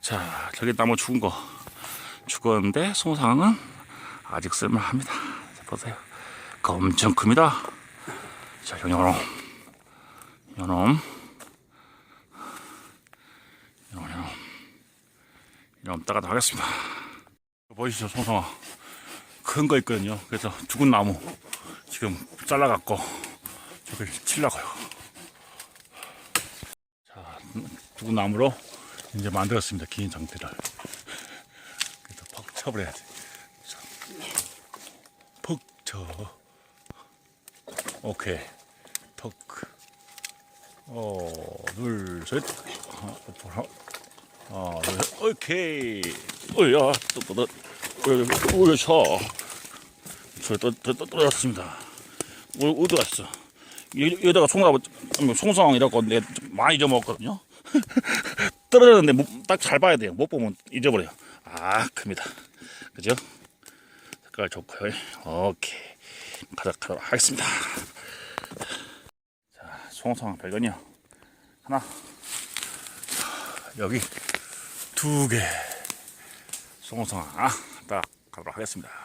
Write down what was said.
자, 저기 나무 죽은 거. 죽었는데, 송상은 아직 쓸만합니다. 자, 보세요. 그 엄청 큽니다. 자, 요놈. 요놈. 요놈, 요놈. 요놈 따가 나가겠습니다. 보이시죠, 송상아. 큰 거 있거든요. 그래서 죽은 나무. 지금 잘라갖고, 저길 치려고요. 자, 죽은 나무로 이제 만들었습니다. 긴 장대를. 그래서 퍽 쳐버려야지. 자, 퍽 쳐. 오케이. 턱. 어, 둘, 셋. 하나, 하나, 하나, 둘, 셋. 오케이. 어야, 또, 또, 또, 오야, 차. 저, 또, 또, 또, 떨어졌습니다. 어, 어디 갔어? 여- 여기다가 송나무, 송상이라고 좀 많이 잊어먹었거든요. 떨어졌는데 뭐, 딱잘 봐야 돼요. 못 보면 잊어버려요. 아, 큽니다. 그죠? 색깔 좋고요. 오케이. 가져가도록 하겠습니다. 자, 송상 발견이요. 하나. 여기 두 개. 송상, 아, 딱 가도록 하겠습니다.